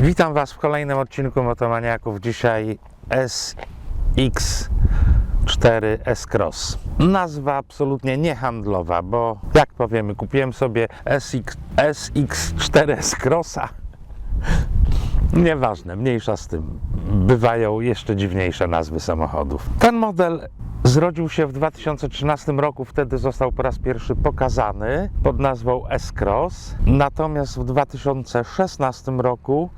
Witam Was w kolejnym odcinku Motomaniaków. Dzisiaj SX4 S-Cross. Nazwa absolutnie niehandlowa, bo jak powiemy, kupiłem sobie SX, SX4 S-Crossa. Nieważne, mniejsza z tym. Bywają jeszcze dziwniejsze nazwy samochodów. Ten model zrodził się w 2013 roku, wtedy został po raz pierwszy pokazany pod nazwą S-Cross. Natomiast w 2016 roku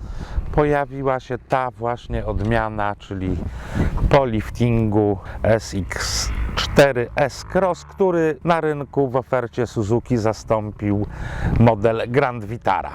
pojawiła się ta właśnie odmiana, czyli po liftingu SX4 S-Cross, który na rynku w ofercie Suzuki zastąpił model Grand Vitara.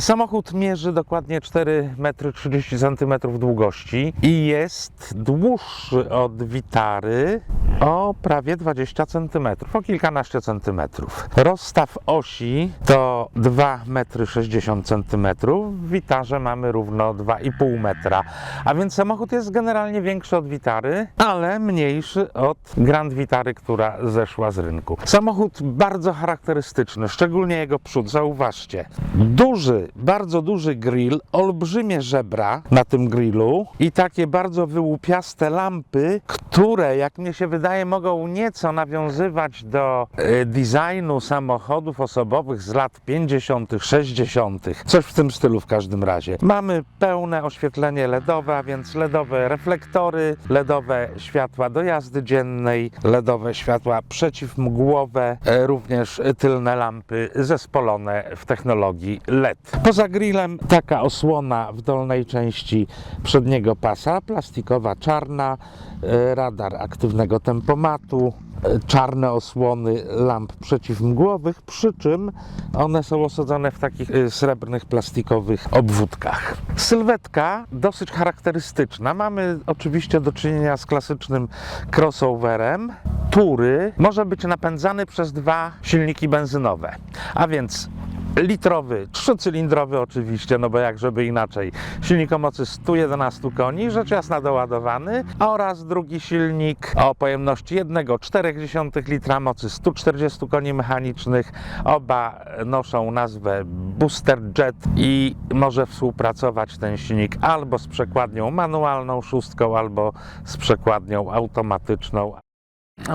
Samochód mierzy dokładnie 4,30 m długości i jest dłuższy od Witary o prawie 20 cm, o kilkanaście centymetrów. Rozstaw osi to 2,60 m, w Witarze mamy równo 2,5 metra, a więc samochód jest generalnie większy od Witary, ale mniejszy od Grand Vitary, która zeszła z rynku. Samochód bardzo charakterystyczny, szczególnie jego przód, zauważcie. Duży, bardzo duży grill, olbrzymie żebra na tym grillu i takie bardzo wyłupiaste lampy, które, jak mnie się wydaje, mogą nieco nawiązywać do e, designu samochodów osobowych z lat 50., 60., coś w tym stylu w każdym razie. Mamy pełne oświetlenie LEDowe, a więc LEDowe reflektory, LEDowe światła do jazdy dziennej, LEDowe światła przeciwmgłowe, e, również tylne lampy zespolone w technologii LED. Poza grillem taka osłona w dolnej części przedniego pasa, plastikowa czarna, e, radar aktywnego tempomatu, e, czarne osłony lamp przeciwmgłowych, przy czym one są osadzone w takich e, srebrnych, plastikowych obwódkach. Sylwetka dosyć charakterystyczna. Mamy oczywiście do czynienia z klasycznym crossoverem, który może być napędzany przez dwa silniki benzynowe. A więc litrowy, trzycylindrowy oczywiście, no bo jak żeby inaczej. Silnik o mocy 111 koni, rzecz jasna doładowany, oraz drugi silnik o pojemności 1,4 litra mocy 140 koni mechanicznych. Oba noszą nazwę Booster Jet i może współpracować ten silnik albo z przekładnią manualną szóstką, albo z przekładnią automatyczną.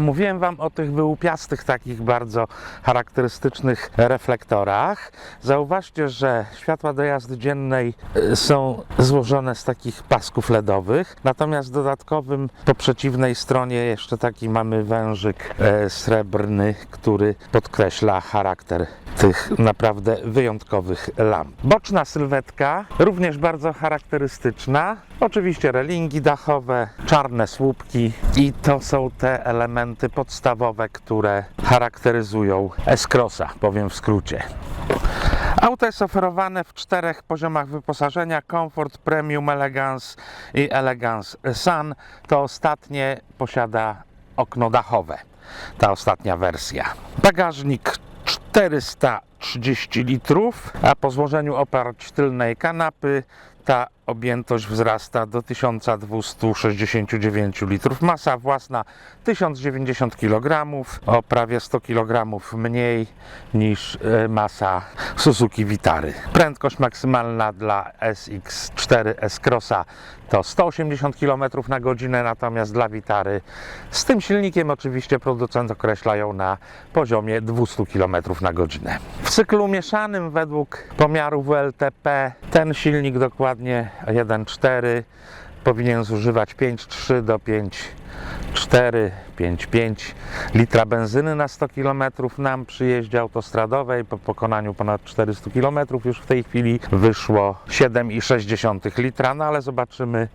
Mówiłem Wam o tych wyłupiastych, takich bardzo charakterystycznych reflektorach. Zauważcie, że światła do jazdy dziennej y, są złożone z takich pasków LEDowych, natomiast dodatkowym po przeciwnej stronie jeszcze taki mamy wężyk e, srebrny, który podkreśla charakter tych naprawdę wyjątkowych lamp. Boczna sylwetka, również bardzo charakterystyczna. Oczywiście relingi dachowe, czarne słupki i to są te elementy podstawowe, które charakteryzują S-Crossa, powiem w skrócie. Auto jest oferowane w czterech poziomach wyposażenia: Comfort, Premium, Elegance i Elegance Sun. To ostatnie posiada okno dachowe. Ta ostatnia wersja. Bagażnik 430 litrów, a po złożeniu oparć tylnej kanapy ta objętość wzrasta do 1269 litrów. Masa własna 1090 kg, o prawie 100 kg mniej niż e, masa Suzuki Vitary. Prędkość maksymalna dla SX4 S-Crossa to 180 km na godzinę, natomiast dla Vitary z tym silnikiem oczywiście producent określają na poziomie 200 km na godzinę. W cyklu mieszanym według pomiaru WLTP ten silnik dokładnie 1.4 powinien zużywać 5,3 do 5,4, 5,5 litra benzyny na 100 km. Nam przy jeździe autostradowej po pokonaniu ponad 400 km już w tej chwili wyszło 7,6 litra, no ale zobaczymy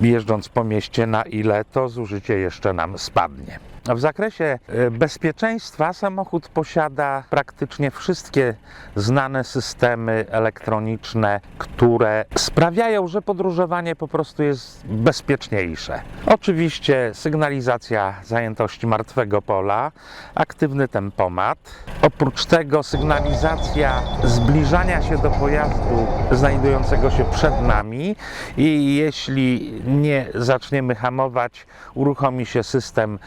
y, jeżdżąc po mieście na ile to zużycie jeszcze nam spadnie. W zakresie e, bezpieczeństwa samochód posiada praktycznie wszystkie znane systemy elektroniczne, które sprawiają, że podróżowanie po prostu jest bezpieczniejsze. Oczywiście sygnalizacja zajętości martwego pola, aktywny tempomat. Oprócz tego sygnalizacja zbliżania się do pojazdu znajdującego się przed nami i jeśli nie zaczniemy hamować, uruchomi się system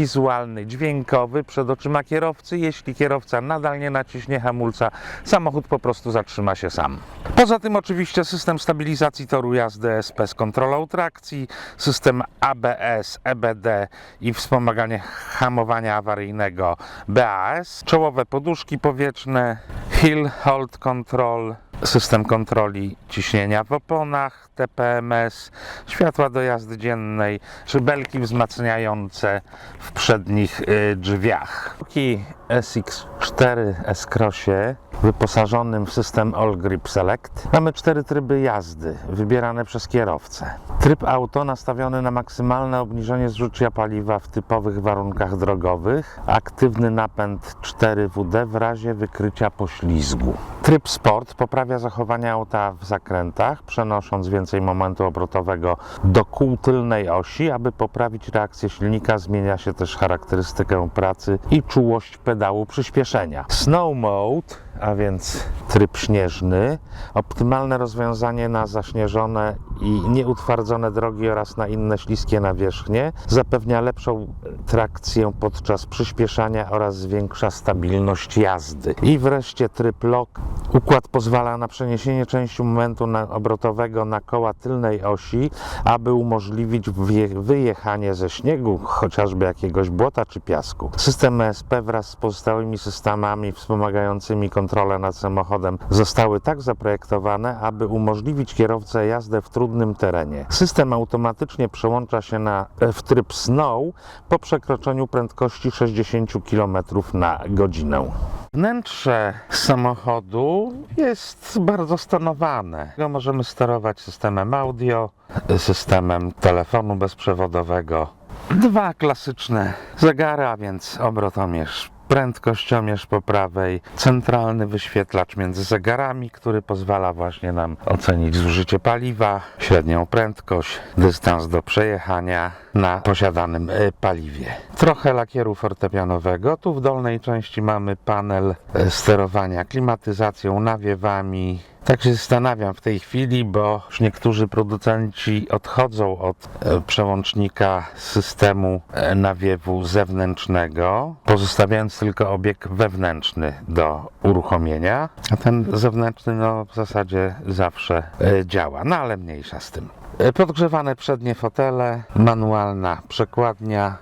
wizualny, dźwiękowy przed oczyma kierowcy. Jeśli kierowca nadal nie naciśnie hamulca, samochód po prostu zatrzyma się sam. Poza tym oczywiście system stabilizacji toru jazdy SP z kontrolą trakcji, system ABS, EBD i wspomaganie hamowania awaryjnego BAS, czołowe poduszki powietrzne, Hill Hold Control, system kontroli ciśnienia w oponach, TPMS, światła do jazdy dziennej, czy belki wzmacniające w przednich y, drzwiach. Taki SX4 S-Crossie wyposażonym w system All Grip Select. Mamy cztery tryby jazdy wybierane przez kierowcę. Tryb auto nastawiony na maksymalne obniżenie zużycia paliwa w typowych warunkach drogowych. Aktywny napęd 4WD w razie wykrycia poślizgu. Tryb sport poprawia zachowanie auta w zakrętach, przenosząc więcej momentu obrotowego do kół tylnej osi, aby poprawić reakcję silnika. Zmienia się też charakterystykę pracy i czułość pedału przyspieszenia. Snow Mode a więc tryb śnieżny, optymalne rozwiązanie na zaśnieżone i nieutwardzone drogi oraz na inne śliskie nawierzchnie, zapewnia lepszą trakcję podczas przyspieszania oraz zwiększa stabilność jazdy. I wreszcie tryb lock. Układ pozwala na przeniesienie części momentu na obrotowego na koła tylnej osi, aby umożliwić wyjechanie ze śniegu, chociażby jakiegoś błota czy piasku. System ESP wraz z pozostałymi systemami wspomagającymi kontrolę nad samochodem zostały tak zaprojektowane, aby umożliwić kierowcę jazdę w trudnym terenie. System automatycznie przełącza się na, w tryb snow po przekroczeniu prędkości 60 km na godzinę. Wnętrze samochodu jest bardzo stonowane. Go możemy sterować systemem audio, systemem telefonu bezprzewodowego. Dwa klasyczne zegary, a więc obrotomierz prędkościomierz po prawej, centralny wyświetlacz między zegarami, który pozwala właśnie nam ocenić zużycie paliwa, średnią prędkość, dystans do przejechania na posiadanym y, paliwie. Trochę lakieru fortepianowego. Tu w dolnej części mamy panel y, sterowania klimatyzacją, nawiewami, tak się zastanawiam w tej chwili, bo już niektórzy producenci odchodzą od e, przełącznika systemu e, nawiewu zewnętrznego, pozostawiając tylko obieg wewnętrzny do uruchomienia, a ten zewnętrzny no, w zasadzie zawsze e, działa, no ale mniejsza z tym. Podgrzewane przednie fotele, manualna przekładnia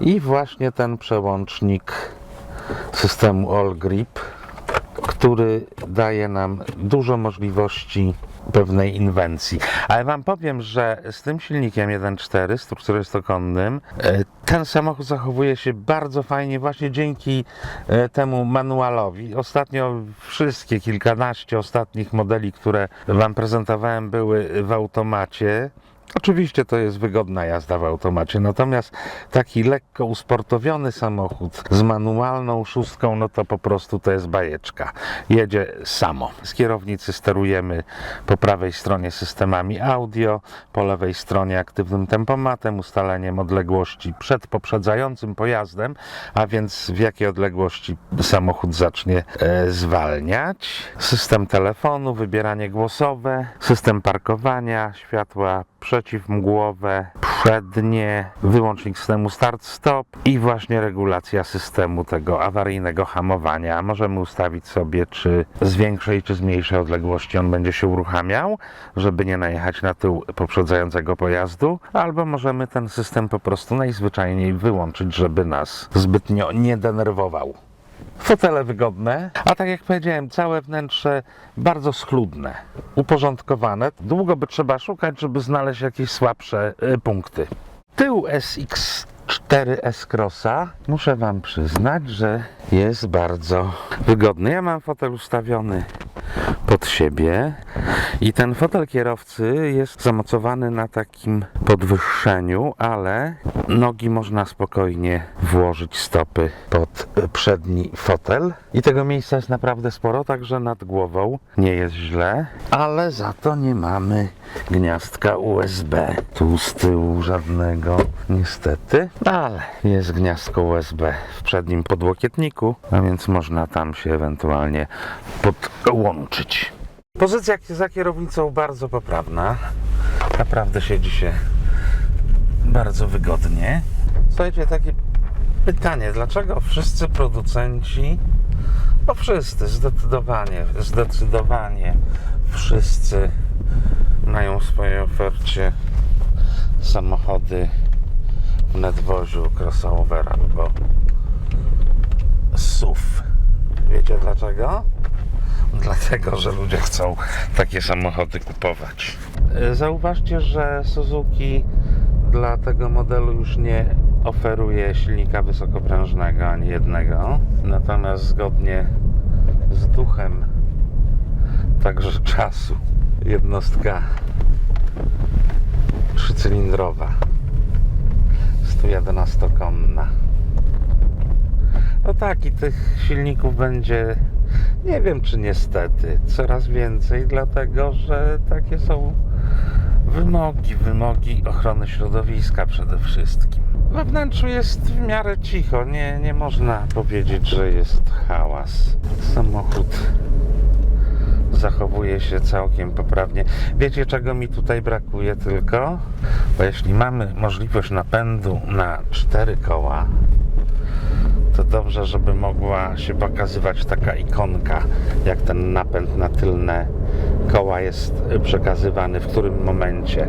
i właśnie ten przełącznik systemu All Grip który daje nam dużo możliwości pewnej inwencji. Ale Wam powiem, że z tym silnikiem 1.4, 140-konnym, e, ten samochód zachowuje się bardzo fajnie właśnie dzięki e, temu manualowi. Ostatnio wszystkie, kilkanaście ostatnich modeli, które Wam prezentowałem, były w automacie. Oczywiście to jest wygodna jazda w automacie, natomiast taki lekko usportowiony samochód z manualną szóstką, no to po prostu to jest bajeczka. Jedzie samo. Z kierownicy sterujemy po prawej stronie systemami audio, po lewej stronie aktywnym tempomatem, ustaleniem odległości przed poprzedzającym pojazdem, a więc w jakiej odległości samochód zacznie e, zwalniać. System telefonu, wybieranie głosowe, system parkowania, światła przeciwmgłowe, przednie, wyłącznik systemu start-stop i właśnie regulacja systemu tego awaryjnego hamowania. Możemy ustawić sobie, czy z większej, czy z mniejszej odległości on będzie się uruchamiał, żeby nie najechać na tył poprzedzającego pojazdu, albo możemy ten system po prostu najzwyczajniej wyłączyć, żeby nas zbytnio nie denerwował. Fotele wygodne, a tak jak powiedziałem, całe wnętrze bardzo schludne, uporządkowane. Długo by trzeba szukać, żeby znaleźć jakieś słabsze y, punkty. Tył SX4 S-Crossa, muszę Wam przyznać, że jest bardzo wygodny. Ja mam fotel ustawiony pod siebie i ten fotel kierowcy jest zamocowany na takim podwyższeniu, ale nogi można spokojnie włożyć stopy pod przedni fotel i tego miejsca jest naprawdę sporo, także nad głową nie jest źle, ale za to nie mamy gniazdka USB. Tu z tyłu żadnego niestety, ale jest gniazdko USB w przednim podłokietniku, a więc można tam się ewentualnie podłączyć. Pozycja za kierownicą bardzo poprawna. Naprawdę siedzi się bardzo wygodnie. Słuchajcie, takie pytanie, dlaczego wszyscy producenci, no wszyscy, zdecydowanie, zdecydowanie wszyscy mają w swojej ofercie samochody w nadwoziu crossover albo SUV. Wiecie dlaczego? Dlatego, że ludzie chcą takie samochody kupować. E, Zauważcie, że Suzuki dla tego modelu już nie oferuje silnika wysokoprężnego ani jednego. Natomiast zgodnie z duchem także czasu jednostka trzycylindrowa 111-konna. No tak, i tych silników będzie, nie wiem czy niestety, coraz więcej, dlatego że takie są wymogi, wymogi ochrony środowiska przede wszystkim. We wnętrzu jest w miarę cicho, nie, nie można powiedzieć, że jest hałas. Samochód zachowuje się całkiem poprawnie. Wiecie, czego mi tutaj brakuje tylko? Bo jeśli mamy możliwość napędu na cztery koła, to dobrze, żeby mogła się pokazywać taka ikonka, jak ten napęd na tylne koła jest przekazywany, w którym momencie.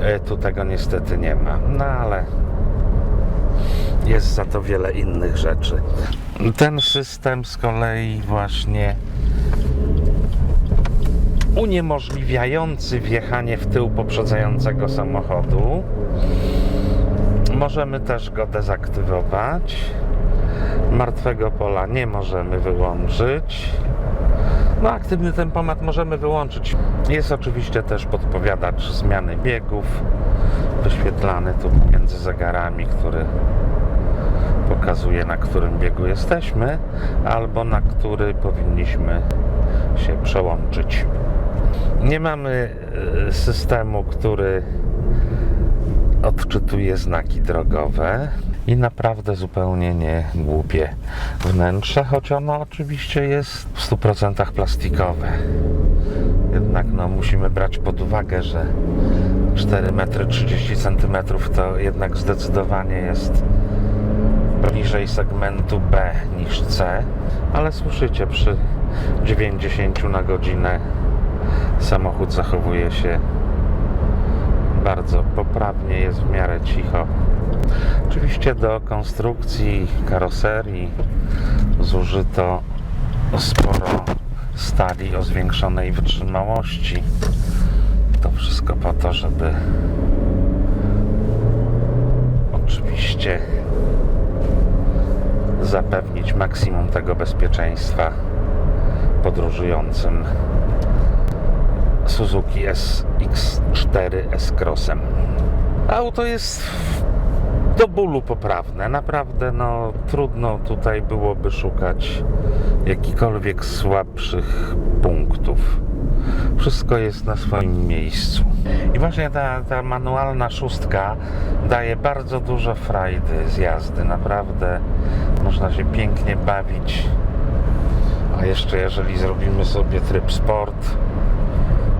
E, Tu tego niestety nie ma. No ale jest za to wiele innych rzeczy. Ten system z kolei właśnie uniemożliwiający wjechanie w tył poprzedzającego samochodu. Możemy też go dezaktywować. Martwego pola nie możemy wyłączyć. No, aktywny tempomat możemy wyłączyć. Jest oczywiście też podpowiadacz zmiany biegów, wyświetlany tu między zegarami, który pokazuje na którym biegu jesteśmy, albo na który powinniśmy się przełączyć. Nie mamy e, systemu, który odczytuje znaki drogowe i naprawdę zupełnie nie głupie wnętrze, choć ono oczywiście jest w 100% plastikowe. Jednak no, musimy brać pod uwagę, że 4 metry 30 cm to jednak zdecydowanie jest bliżej segmentu B niż C, ale słyszycie, przy 90 na godzinę samochód zachowuje się bardzo poprawnie, jest w miarę cicho. Oczywiście do konstrukcji karoserii zużyto sporo stali o zwiększonej wytrzymałości. To wszystko po to, żeby oczywiście zapewnić maksimum tego bezpieczeństwa podróżującym Suzuki SX4 S-Crossem. Auto jest do bólu poprawne. Naprawdę no, trudno tutaj byłoby szukać jakichkolwiek słabszych punktów. Wszystko jest na swoim miejscu. I właśnie ta, ta manualna szóstka daje bardzo dużo frajdy z jazdy. Naprawdę można się pięknie bawić. A jeszcze jeżeli zrobimy sobie tryb sport,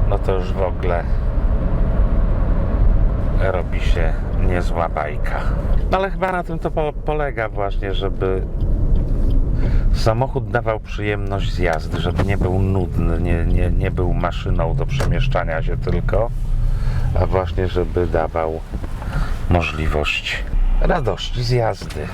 no to już w ogóle robi się niezła bajka. No ale chyba na tym to po- polega właśnie, żeby samochód dawał przyjemność z jazdy, żeby nie był nudny, nie, nie, nie był maszyną do przemieszczania się tylko, a właśnie żeby dawał możliwość radości z jazdy.